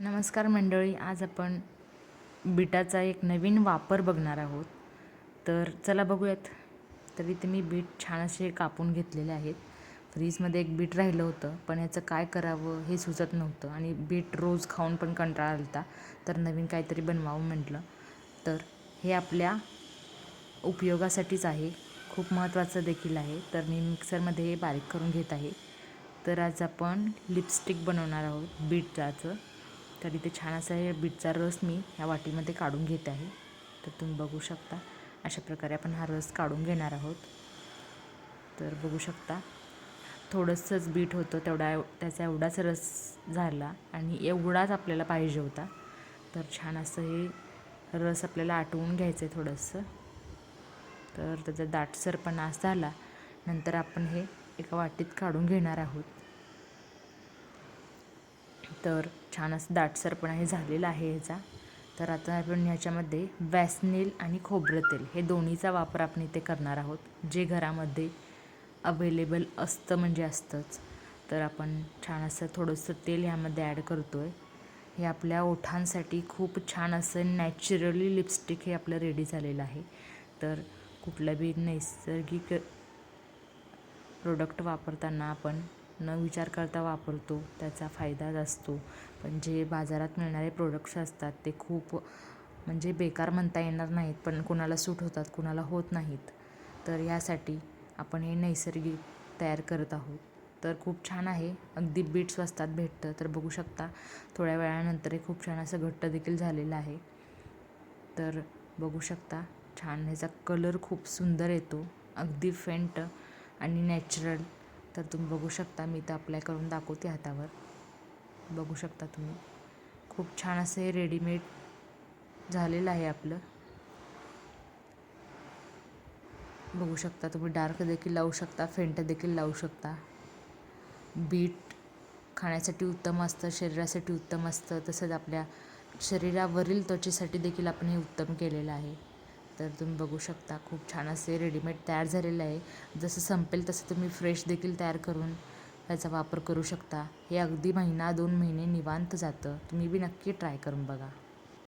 नमस्कार मंडळी आज आपण बीटाचा एक नवीन वापर बघणार आहोत. तर चला बघूयात. तर इथे मी बीट छान असे कापून घेतलेले आहेत. फ्रीजमध्ये एक बीट राहिलं होतं पण याचं काय करावं हे सुचत नव्हतं आणि बीट रोज खाऊन पण कंटाळा आला होता तर नवीन काहीतरी बनवावं म्हटलं. तर हे आपल्या उपयोगासाठीच आहे. खूप महत्त्वाचं देखील आहे. तर मी मिक्सरमध्ये हे बारीक करून घेत आहे. तर आज आपण लिपस्टिक बनवणार आहोत बीटचाचं तर इथे छान असा हे बीटचा रस मी ह्या वाटीमध्ये काढून घेत आहे. तर तुम्ही बघू शकता. अशा प्रकारे आपण हा रस काढून घेणार आहोत. तर बघू शकता. थोडंसंच बीट होतं तेवढा त्याचा एवढाच रस झाला आणि एवढाच आपल्याला पाहिजे होता. तर छान असं हे रस आपल्याला आटवून घ्यायचं आहे थोडंसं. तर त्याचा दाटसरपणा झाला. नंतर आपण हे एका वाटीत काढून घेणार आहोत. तर छान असं दाटसरपणा हे झालेला आहे ह्याचा. तर आता आपण ह्याच्यामध्ये वॅसनेल आणि खोबरं तेल हे दोन्हीचा वापर आपण इथे करणार आहोत जे घरामध्ये अवेलेबल असतं म्हणजे असतंच. तर आपण छान असं थोडंसं तेल ह्यामध्ये ॲड करतो आहे हे आपल्या ओठांसाठी खूप छान असं नॅचरली लिपस्टिक हे आपलं रेडी झालेलं आहे. तर कुठलं बी नैसर्गिक प्रोडक्ट वापरताना आपण न विचार करता वापरतो त्याचा फायदाच असतो. पण जे बाजारात मिळणारे प्रोडक्ट्स असतात ते खूप म्हणजे बेकार म्हणता येणार नाहीत पण कुणाला सूट होतात कुणाला होत नाहीत. तर यासाठी आपण हे नैसर्गिक तयार करत आहोत. तर खूप छान आहे. अगदी बीट स्वस्तात भेटतं. तर बघू शकता थोड्या वेळानंतर हे खूप छान असं घट्ट देखील झालेलं आहे. तर बघू शकता छान ह्याचा कलर खूप सुंदर येतो. अगदी फेंट आणि नॅचरल तर तुम्ही बघू शकता मी तर अप्लाय करून दाखवते हातावर. बघू शकता तुम्ही. खूप छान असं हे रेडीमेड झालेलं आहे आपलं. बघू शकता तुम्ही डार्क देखील लावू शकता फेंट देखील लावू शकता. बीट खाण्यासाठी उत्तम असतं शरीरासाठी उत्तम असतं तसंच आपल्या शरीरावरील त्वचेसाठी देखील आपण हे उत्तम केलेलं आहे. तर तुम्ही बघू शकता खूप छान असे रेडीमेड तयार झालेलं आहे. जसं संपेल तसं तुम्ही फ्रेश देखील तयार करून ह्याचा वापर करू शकता. हे अगदी महिना दोन महिने निवांत जातं. तुम्ही बी नक्की ट्राय करून बघा.